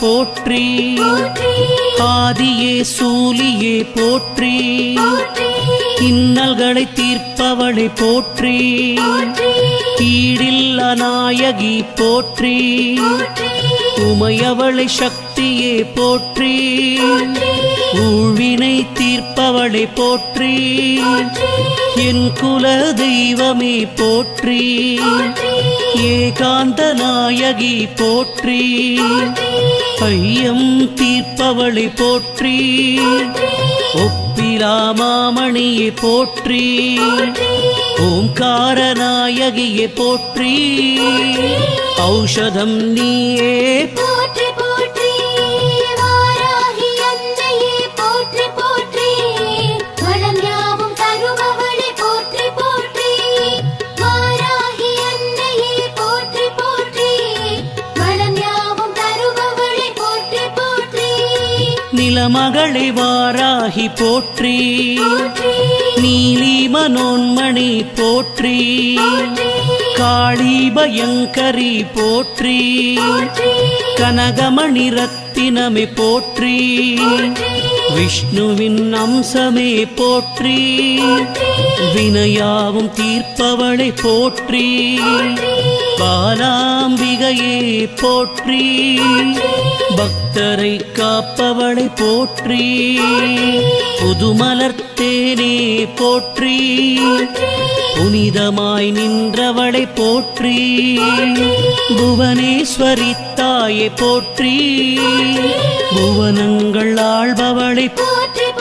போற்றி. ஆதியே சூலியே போற்றி. இன்னல்களை தீர்ப்பவளை போற்றி. கீழில்ல நாயகி போற்றி. உமையவளை சக்தியே போற்றி. ஊழ்வினை தீர்ப்பவளை போற்றி. என் குல தெய்வமே போற்றி. ஏகாந்த நாயகி போற்றி. ஐயம் தீர்ப்பவளை போற்றி ஒப்பிலாமாமணியை போற்றி ஓம்கார நாயகியை போற்றி ஔஷதம் நீயே போற்றி நிலமகளை வாராகி போற்றி. நீலி மனோன்மணி போற்றி. காளி பயங்கரி போற்றி. கனகமணி ரத்தினமே போற்றி. விஷ்ணுவின் அம்சமே போற்றி. வினையாவும் தீர்ப்பவளை போற்றி. பாலாம்பிகையே போற்றி. பக்தரை காப்பவளை போற்றி. புதுமலர்த்தேனே போற்றி. புனிதமாய் நின்றவளை போற்றி. புவனேஸ்வரி தாயை போற்றி. புவனங்கள் ஆள்பவளை போற்றி. போற்றி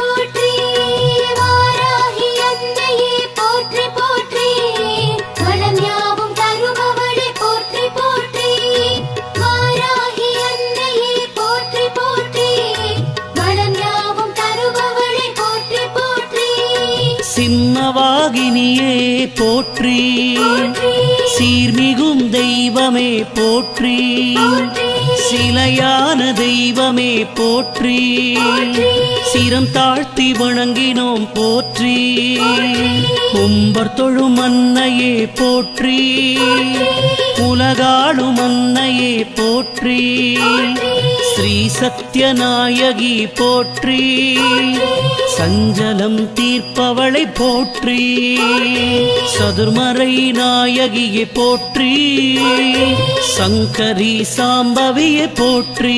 போற்றி. சிலையான தெய்வமே போற்றி. சிரம் தாழ்த்தி வணங்கினோம் போற்றி. கும்பர் தொழும் அன்னையே போற்றி. உலகாளும் அன்னையே போற்றி. ஸ்ரீ சத்யநாயகி போற்றி. சஞ்சலம் தீர்ப்பவளை போற்றி. சதுர்மறை நாயகியை போற்றி. சங்கரி சாம்பவியை அன்னையே போற்றி.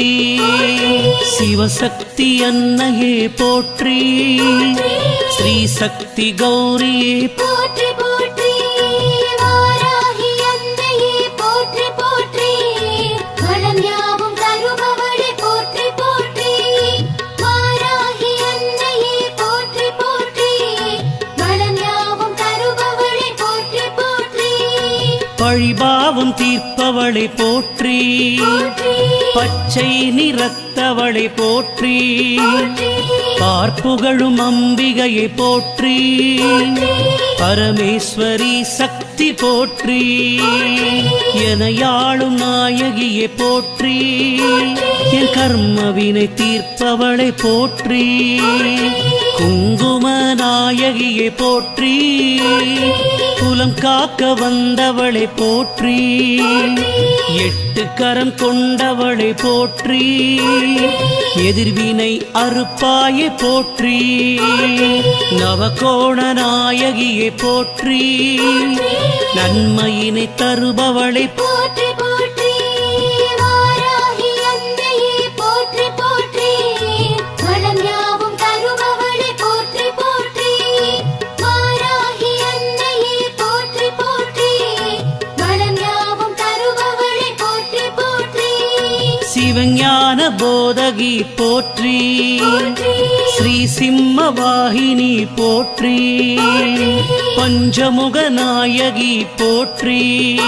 சிவசக்தி அன்னையே போற்றி. ஸ்ரீ சக்தி கௌரியே போற்றி. பழிபாவம் தீர்ப்பவளை போற்றி. பச்சை நிறத்தவளை போற்றி. பார்ப்புகழும் அம்பிகையை போற்றி. பரமேஸ்வரி சக்தி போற்றி. எனையாளும் நாயகியை போற்றி. என் கர்மவினை தீர்ப்பவளை போற்றி. குங்கும நாயகியை போற்றி குலம் காக்க வந்தவளை போற்றி எட்டு கரம் கொண்டவளை போற்றி எதிர்வினை அறுப்பாயை போற்றி நவகோண நாயகியை போற்றி நன்மையினை தருபவளை போற்றி. சிவஞான போதகி போற்றி. ஸ்ரீ சிம்ம வாகினி போற்றி. பஞ்சமுக நாயகி போற்றி.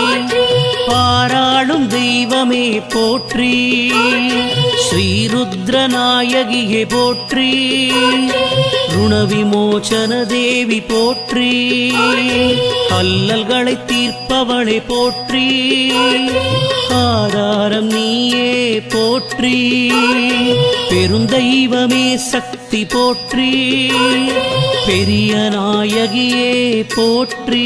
பாராளும் தெய்வமே போற்றி. ஸ்ரீருத்ரநாயகியே போற்றி. ருணவிமோச்சன தேவி போற்றி. அல்லல்களை தீர்ப்பவளை போற்றி. ஆதாரம் நீயே போற்றி. பெருந்தெய்வமே சக்தி போற்றி பெரிய நாயகியே போற்றி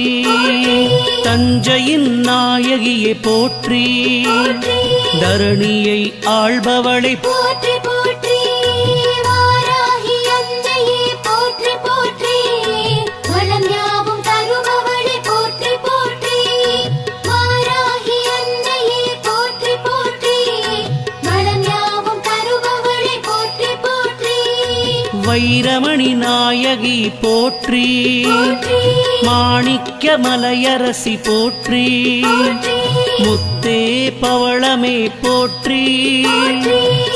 தஞ்சையின் நாயகியே போற்றி தரணியை ஆள்பவளை போற்றி வைரமணி நாயகி போற்றி. மாணிக்க மலையரசி போற்றி. முத்தே பவளமே போற்றி.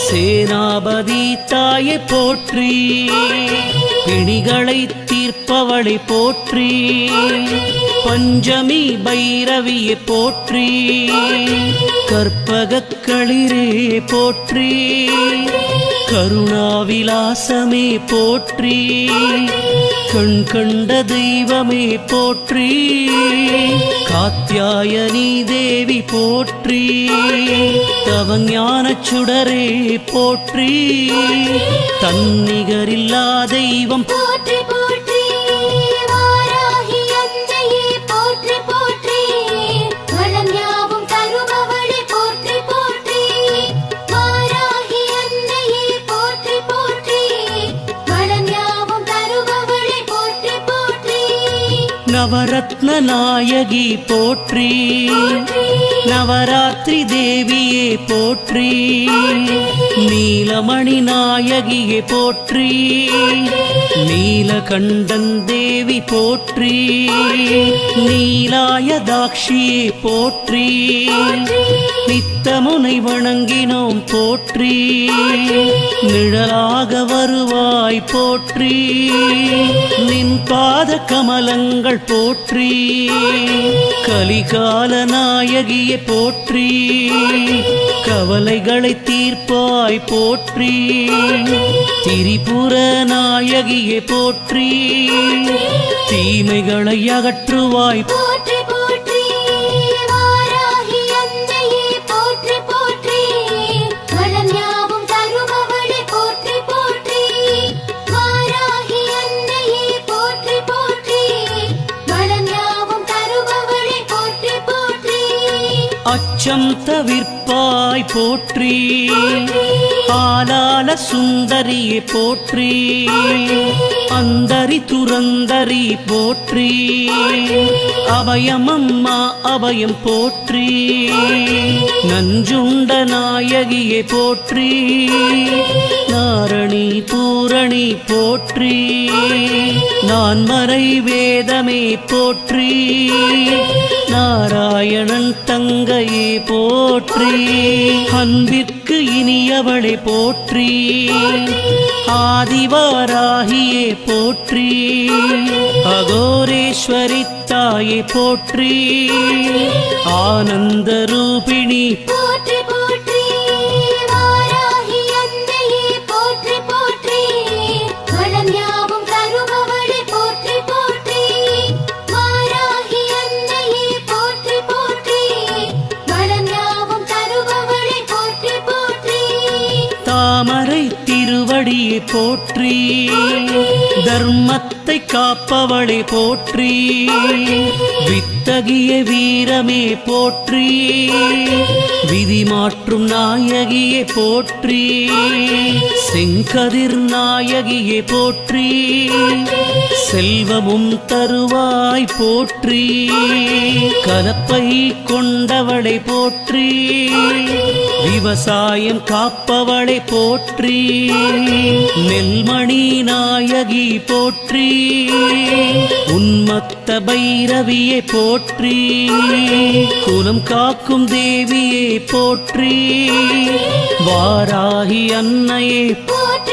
சேனாபதி தாயை போற்றி. பிணிகளை தீர்ப்பவளை போற்றி. பஞ்சமி பைரவியை போற்றி. கற்பகக் களிரே போற்றி. கருணாவிலாசமே போற்றி. கண் கண்ட தெய்வமே போற்றி. காத்தியாயனி தேவி போற்றி. தவஞான சுடரே போற்றி. தன்னிகரில்லா தெய்வம் போற்றி. நவரத்ன நாயகி போற்றி. நவராத்திரி தேவியே போற்றி. நீலமணி நாயகியே போற்றி. நீலகண்டன் தேவி போற்றி. நீலாயதாட்சியே போற்றி. நித்தமுனை வணங்கினோம் போற்றி. நிழலாக வருவாய் போற்றி. நின் பாத கமலங்கள் போற்றி. கலிகால நாயகியை போற்றி. கவலைகளை தீர்ப்பாய் போற்றி. திரிபுர நாயகியை போற்றி. தீமைகளை அகற்றுவாய். போற்றி not அச்சம் தவிர்ப்பாய் போற்றி. ஆலால சுந்தரியை போற்றி. அந்தரி துரந்தரி போற்றி. அபயம் அம்மா அபயம் போற்றி. நஞ்சுண்ட நாயகியை போற்றி. நாரணி பூரணி போற்றி. நான் மறை வேதமே போற்றி. நாராயணன் தங்கையே போற்றி. அன்பிற்கு இனியவளை போற்றி. ஆதிவாராகியே போற்றி. அகோரேஸ்வரி தாயை போற்றி. ஆனந்த ரூபிணி போற்றி. போற்றி தர்மத்தை காப்பவளை போற்றி. வித்தகிய வீரமே போற்றி. விதி மாற்றும் நாயகியே போற்றி. செங்கதிர் நாயகியே போற்றி. செல்வமும் தருவாய் போற்றி. கலப்பை கொண்டவளை போற்றி. விவசாயம் காப்பவளை போற்றி. நெல்மணி நாயகி போற்றி. உன்மத்த பைரவியை போற்றி. குலம் காக்கும் தேவியை போற்றி. வாராகி அன்னையை போற்றி.